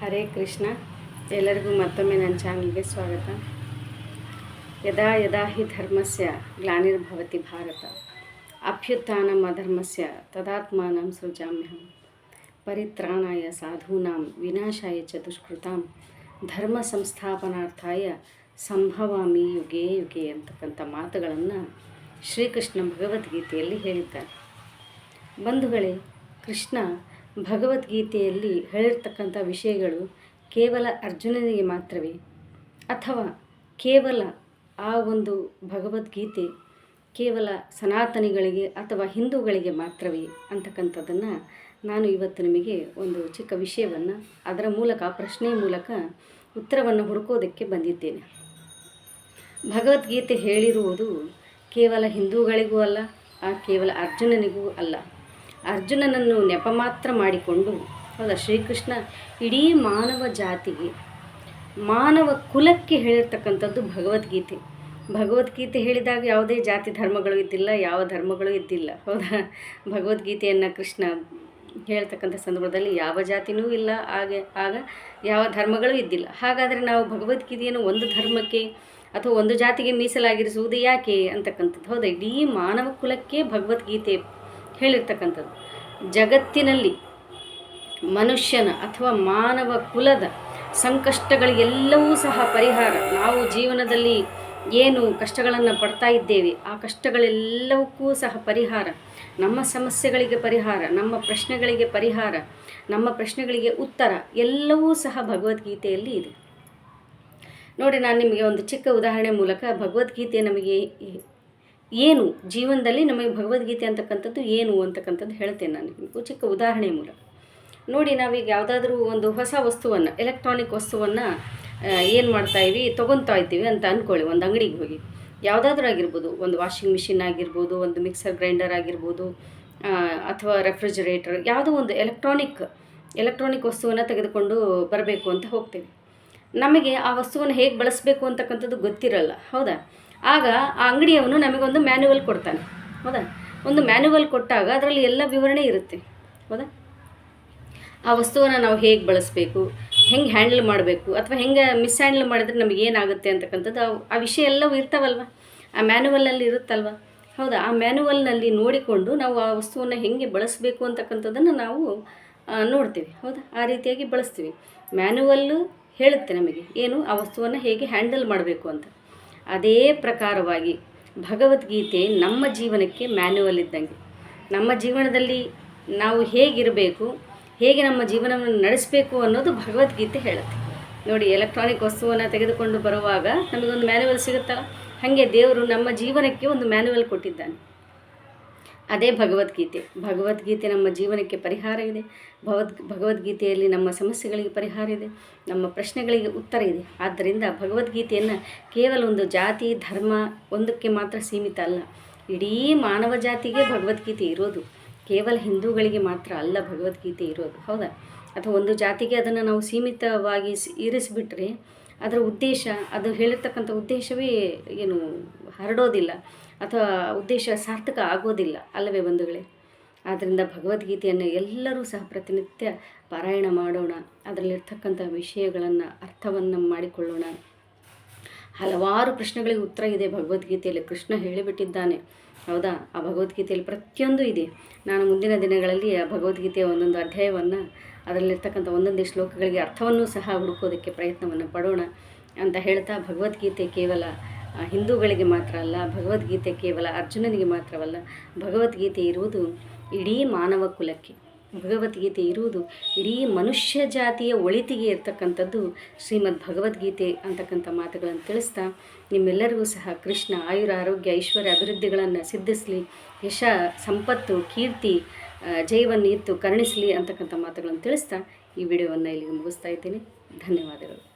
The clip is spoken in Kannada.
ಹರೇ ಕೃಷ್ಣ. ಎಲ್ಲರಿಗೂ ಮತ್ತೊಮ್ಮೆ ನನ್ನ ಚಾನಲ್ಗೆ ಸ್ವಾಗತ. ಯದಾ ಯದಾ ಹಿ ಧರ್ಮಸ್ಯ ಗ್ಲಾನಿರ್ಭವತಿ ಭಾರತ. ಅಭ್ಯುತ್ಥಾನಂ ಅಧರ್ಮಸ್ಯ ತದಾತ್ಮಾನಂ ಸೃಜಾಮ್ಯಹಂ. ಪರಿತ್ರಾಣಾಯ ಸಾಧೂನಾಂ ವಿನಾಶಾಯ ಚ ದುಷ್ಕೃತಾಂ. ಧರ್ಮ ಸಂಸ್ಥಾಪನಾರ್ಥಾಯ ಸಂಭವಾಮಿ ಯುಗೇ ಯುಗೆ ಅಂತಕ್ಕಂಥ ಮಾತುಗಳನ್ನು ಶ್ರೀಕೃಷ್ಣ ಭಗವದ್ಗೀತೆಯಲ್ಲಿ ಹೇಳಿದ್ದಾರೆ. ಬಂಧುಗಳೇ, ಕೃಷ್ಣ ಭಗವದ್ಗೀತೆಯಲ್ಲಿ ಹೇಳಿರ್ತಕ್ಕಂಥ ವಿಷಯಗಳು ಕೇವಲ ಅರ್ಜುನನಿಗೆ ಮಾತ್ರವೇ. ಅಥವಾ ಕೇವಲ ಆ ಒಂದು ಭಗವದ್ಗೀತೆ ಕೇವಲ ಸನಾತನಿಗಳಿಗೆ ಅಥವಾ ಹಿಂದೂಗಳಿಗೆ ಮಾತ್ರವೇ ಅಂತಕ್ಕಂಥದ್ದನ್ನು ನಾನು ಇವತ್ತು ನಿಮಗೆ ಒಂದು ಚಿಕ್ಕ ವಿಷಯವನ್ನು ಅದರ ಮೂಲಕ ಪ್ರಶ್ನೆ ಮೂಲಕ ಉತ್ತರವನ್ನು ಹುಡುಕೋದಕ್ಕೆ ಬಂದಿದ್ದೇನೆ. ಭಗವದ್ಗೀತೆ ಹೇಳಿರುವುದು ಕೇವಲ ಹಿಂದೂಗಳಿಗೂ ಅಲ್ಲ, ಆ ಕೇವಲ ಅರ್ಜುನನಿಗೂ ಅಲ್ಲ. ಅರ್ಜುನನನ್ನು ನೆಪ ಮಾತ್ರ ಮಾಡಿಕೊಂಡು, ಹೌದಾ? ಶ್ರೀಕೃಷ್ಣ ಇಡೀ ಮಾನವ ಜಾತಿಗೆ, ಮಾನವ ಕುಲಕ್ಕೆ ಹೇಳಿರ್ತಕ್ಕಂಥದ್ದು ಭಗವದ್ಗೀತೆ. ಭಗವದ್ಗೀತೆ ಹೇಳಿದಾಗ ಯಾವುದೇ ಜಾತಿ ಧರ್ಮಗಳು ಇದ್ದಿಲ್ಲ, ಯಾವ ಧರ್ಮಗಳು ಇದ್ದಿಲ್ಲ, ಹೌದಾ? ಭಗವದ್ಗೀತೆಯನ್ನು ಕೃಷ್ಣ ಹೇಳ್ತಕ್ಕಂಥ ಸಂದರ್ಭದಲ್ಲಿ ಯಾವ ಜಾತಿನೂ ಇಲ್ಲ, ಹಾಗೆ, ಆಗ ಯಾವ ಧರ್ಮಗಳು ಇದ್ದಿಲ್ಲ. ಹಾಗಾದರೆ ನಾವು ಭಗವದ್ಗೀತೆಯನ್ನು ಒಂದು ಧರ್ಮಕ್ಕೆ ಅಥವಾ ಒಂದು ಜಾತಿಗೆ ಮೀಸಲಾಗಿರಿಸುವುದು ಯಾಕೆ ಅಂತಕ್ಕಂಥದ್ದು. ಹೌದಾ? ಇಡೀ ಮಾನವ ಕುಲಕ್ಕೆ ಭಗವದ್ಗೀತೆ ಹೇಳಿರ್ತಕ್ಕಂಥದ್ದು. ಜಗತ್ತಿನಲ್ಲಿ ಮನುಷ್ಯನ ಅಥವಾ ಮಾನವ ಕುಲದ ಸಂಕಷ್ಟಗಳಿಗೆಲ್ಲವೂ ಸಹ ಪರಿಹಾರ. ನಾವು ಜೀವನದಲ್ಲಿ ಏನು ಕಷ್ಟಗಳನ್ನು ಪಡ್ತಾ ಇದ್ದೇವೆ, ಆ ಕಷ್ಟಗಳೆಲ್ಲವಕ್ಕೂ ಸಹ ಪರಿಹಾರ. ನಮ್ಮ ಸಮಸ್ಯೆಗಳಿಗೆ ಪರಿಹಾರ, ನಮ್ಮ ಪ್ರಶ್ನೆಗಳಿಗೆ ಪರಿಹಾರ, ನಮ್ಮ ಪ್ರಶ್ನೆಗಳಿಗೆ ಉತ್ತರ ಎಲ್ಲವೂ ಸಹ ಭಗವದ್ಗೀತೆಯಲ್ಲಿ ಇದೆ. ನೋಡಿ, ನಾನು ನಿಮಗೆ ಒಂದು ಚಿಕ್ಕ ಉದಾಹರಣೆ ಮೂಲಕ ಭಗವದ್ಗೀತೆ ನಮಗೆ ಏನು ಜೀವನದಲ್ಲಿ ನಮಗೆ ಭಗವದ್ಗೀತೆ ಅಂತಕ್ಕಂಥದ್ದು ಏನು ಅಂತಕ್ಕಂಥದ್ದು ಹೇಳ್ತೇನೆ ನಾನು ನಿಮಗೂ. ಚಿಕ್ಕ ಉದಾಹರಣೆ ಮೂಲಕ ನೋಡಿ, ನಾವೀಗ ಯಾವುದಾದ್ರೂ ಒಂದು ಹೊಸ ವಸ್ತುವನ್ನು ಎಲೆಕ್ಟ್ರಾನಿಕ್ ವಸ್ತುವನ್ನು ಏನು ಮಾಡ್ತಾ ಇವಿ ತೊಗೊತಾ ಇದ್ದೀವಿ ಅಂತ ಅಂದ್ಕೊಳ್ಳಿ ಒಂದು ಅಂಗಡಿಗೆ ಹೋಗಿ. ಯಾವುದಾದ್ರೂ ಆಗಿರ್ಬೋದು, ಒಂದು ವಾಷಿಂಗ್ ಮಿಷಿನ್ ಆಗಿರ್ಬೋದು, ಒಂದು ಮಿಕ್ಸರ್ ಗ್ರೈಂಡರ್ ಆಗಿರ್ಬೋದು ಅಥವಾ ರೆಫ್ರಿಜರೇಟರ್ ಯಾವುದೋ ಒಂದು ಎಲೆಕ್ಟ್ರಾನಿಕ್ ಎಲೆಕ್ಟ್ರಾನಿಕ್ ವಸ್ತುವನ್ನು ತೆಗೆದುಕೊಂಡು ಬರಬೇಕು ಅಂತ ಹೋಗ್ತೇವೆ. ನಮಗೆ ಆ ವಸ್ತುವನ್ನು ಹೇಗೆ ಬಳಸಬೇಕು ಅಂತಕ್ಕಂಥದ್ದು ಗೊತ್ತಿರಲ್ಲ, ಹೌದಾ? ಆಗ ಆ ಅಂಗಡಿಯವನು ನಮಗೊಂದು ಮ್ಯಾನುವಲ್ ಕೊಡ್ತಾನೆ. ಹೌದಾ? ಒಂದು ಮ್ಯಾನುವಲ್ ಕೊಟ್ಟಾಗ ಅದರಲ್ಲಿ ಎಲ್ಲ ವಿವರಣೆ ಇರುತ್ತೆ. ಹೌದಾ? ಆ ವಸ್ತುವನ್ನು ನಾವು ಹೇಗೆ ಬಳಸಬೇಕು, ಹೆಂಗೆ ಹ್ಯಾಂಡಲ್ ಮಾಡಬೇಕು, ಅಥವಾ ಹೆಂಗೆ ಮಿಸ್ ಹ್ಯಾಂಡಲ್ ಮಾಡಿದ್ರೆ ನಮಗೆ ಏನಾಗುತ್ತೆ ಅಂತಕ್ಕಂಥದ್ದು ಆ- ವಿಷಯ ಎಲ್ಲವೂ ಇರ್ತಾವಲ್ವ? ಆ ಮ್ಯಾನುವಲ್ನಲ್ಲಿ ಇರುತ್ತಲ್ವ? ಹೌದಾ? ಆ ಮ್ಯಾನುವಲ್ನಲ್ಲಿ ನೋಡಿಕೊಂಡು ನಾವು ಆ ವಸ್ತುವನ್ನು ಹೆಂಗೆ ಬಳಸಬೇಕು ಅಂತಕ್ಕಂಥದ್ದನ್ನು ನಾವು ನೋಡ್ತೀವಿ. ಹೌದಾ? ಆ ರೀತಿಯಾಗಿ ಬಳಸ್ತೀವಿ. ಮ್ಯಾನುವಲ್ಲು ಹೇಳುತ್ತೆ ನಮಗೆ. ಏನು? ಆ ವಸ್ತುವನ್ನು ಹೇಗೆ ಹ್ಯಾಂಡಲ್ ಮಾಡಬೇಕು ಅಂತ. ಅದೇ ಪ್ರಕಾರವಾಗಿ ಭಗವದ್ಗೀತೆ ನಮ್ಮ ಜೀವನಕ್ಕೆ ಮ್ಯಾನ್ಯುವಲ್ ಇದ್ದಂಗೆ. ನಮ್ಮ ಜೀವನದಲ್ಲಿ ನಾವು ಹೇಗಿರಬೇಕು, ಹೇಗೆ ನಮ್ಮ ಜೀವನವನ್ನು ನಡೆಸಬೇಕು ಅನ್ನೋದು ಭಗವದ್ಗೀತೆ ಹೇಳುತ್ತೆ. ನೋಡಿ ಎಲೆಕ್ಟ್ರಾನಿಕ್ ವಸ್ತುವನ್ನು ತೆಗೆದುಕೊಂಡು ಬರುವಾಗ ನಮಗೊಂದು ಮ್ಯಾನ್ಯುವಲ್ ಸಿಗುತ್ತಲ್ಲ ಹಾಗೆ ದೇವರು ನಮ್ಮ ಜೀವನಕ್ಕೆ ಒಂದು ಮ್ಯಾನ್ಯುವಲ್ ಕೊಟ್ಟಿದ್ದಾನೆ. ಅದೇ ಭಗವದ್ಗೀತೆ. ಭಗವದ್ಗೀತೆ ನಮ್ಮ ಜೀವನಕ್ಕೆ ಪರಿಹಾರ ಇದೆ. ಭಗವದ್ ಭಗವದ್ಗೀತೆಯಲ್ಲಿ ನಮ್ಮ ಸಮಸ್ಯೆಗಳಿಗೆ ಪರಿಹಾರ ಇದೆ. ನಮ್ಮ ಪ್ರಶ್ನೆಗಳಿಗೆ ಉತ್ತರ ಇದೆ. ಆದ್ದರಿಂದ ಭಗವದ್ಗೀತೆಯನ್ನು ಕೇವಲ ಒಂದು ಜಾತಿ, ಧರ್ಮ ಒಂದಕ್ಕೆ ಮಾತ್ರ ಸೀಮಿತ ಅಲ್ಲ. ಇಡೀ ಮಾನವ ಜಾತಿಗೆ ಭಗವದ್ಗೀತೆ ಇರೋದು. ಕೇವಲ ಹಿಂದೂಗಳಿಗೆ ಮಾತ್ರ ಅಲ್ಲ ಭಗವದ್ಗೀತೆ ಇರೋದು. ಹೌದಾ? ಅಥವಾ ಒಂದು ಜಾತಿಗೆ ಅದನ್ನು ನಾವು ಸೀಮಿತವಾಗಿ ಇರಿಸಿಬಿಟ್ರೆ ಅದರ ಉದ್ದೇಶ, ಅದು ಹೇಳಿರ್ತಕ್ಕಂಥ ಉದ್ದೇಶವೇ ಏನು ಹರಡೋದಿಲ್ಲ ಅಥವಾ ಉದ್ದೇಶ ಸಾರ್ಥಕ ಆಗೋದಿಲ್ಲ ಅಲ್ಲವೇ ಬಂಧುಗಳೇ? ಆದ್ದರಿಂದ ಭಗವದ್ಗೀತೆಯನ್ನು ಎಲ್ಲರೂ ಸಹ ಪ್ರತಿನಿತ್ಯ ಪಾರಾಯಣ ಮಾಡೋಣ. ಅದರಲ್ಲಿರ್ತಕ್ಕಂಥ ವಿಷಯಗಳನ್ನು ಅರ್ಥವನ್ನು ಮಾಡಿಕೊಳ್ಳೋಣ. ಹಲವಾರು ಪ್ರಶ್ನೆಗಳಿಗೆ ಉತ್ತರ ಇದೆ ಭಗವದ್ಗೀತೆಯಲ್ಲಿ. ಕೃಷ್ಣ ಹೇಳಿಬಿಟ್ಟಿದ್ದಾನೆ. ಹೌದಾ? ಆ ಭಗವದ್ಗೀತೆಯಲ್ಲಿ ಪ್ರತಿಯೊಂದು ಇದೆ. ನಾನು ಮುಂದಿನ ದಿನಗಳಲ್ಲಿ ಆ ಭಗವದ್ಗೀತೆಯ ಒಂದೊಂದು ಅಧ್ಯಾಯವನ್ನು, ಅದರಲ್ಲಿರ್ತಕ್ಕಂಥ ಒಂದೊಂದೇ ಶ್ಲೋಕಗಳಿಗೆ ಅರ್ಥವನ್ನು ಸಹ ಹುಡುಕೋದಕ್ಕೆ ಪ್ರಯತ್ನವನ್ನು ಪಡೋಣ ಅಂತ ಹೇಳ್ತಾ ಭಗವದ್ಗೀತೆ ಕೇವಲ ಹಿಂದೂಗಳಿಗೆ ಮಾತ್ರ ಅಲ್ಲ, ಭಗವದ್ಗೀತೆ ಕೇವಲ ಅರ್ಜುನನಿಗೆ ಮಾತ್ರವಲ್ಲ, ಭಗವದ್ಗೀತೆ ಇರುವುದು ಇಡೀ ಮಾನವ ಕುಲಕ್ಕೆ. ಭಗವದ್ಗೀತೆ ಇರುವುದು. ಇಡೀ ಮನುಷ್ಯ ಜಾತಿಯ ಒಳಿತಿಗೆ ಇರ್ತಕ್ಕಂಥದ್ದು ಶ್ರೀಮದ್ ಭಗವದ್ಗೀತೆ ಅಂತಕ್ಕಂಥ ಮಾತುಗಳನ್ನು ತಿಳಿಸ್ತಾ ನಿಮ್ಮೆಲ್ಲರಿಗೂ ಸಹ ಕೃಷ್ಣ, ಆಯುರ, ಆರೋಗ್ಯ, ಐಶ್ವರ್ಯ ಅಭಿವೃದ್ಧಿಗಳನ್ನು ಸಿದ್ಧಿಸಲಿ, ಯಶ, ಸಂಪತ್ತು, ಕೀರ್ತಿ ಜಯವನ್ನು ಇತ್ತು ಕರುಣಿಸಲಿ ಅಂತಕ್ಕಂಥ ಮಾತುಗಳನ್ನು ತಿಳಿಸ್ತಾ ಈ ವಿಡಿಯೋವನ್ನು ಇಲ್ಲಿಗೆ ಮುಗಿಸ್ತಾ ಇದ್ದೀನಿ. ಧನ್ಯವಾದಗಳು.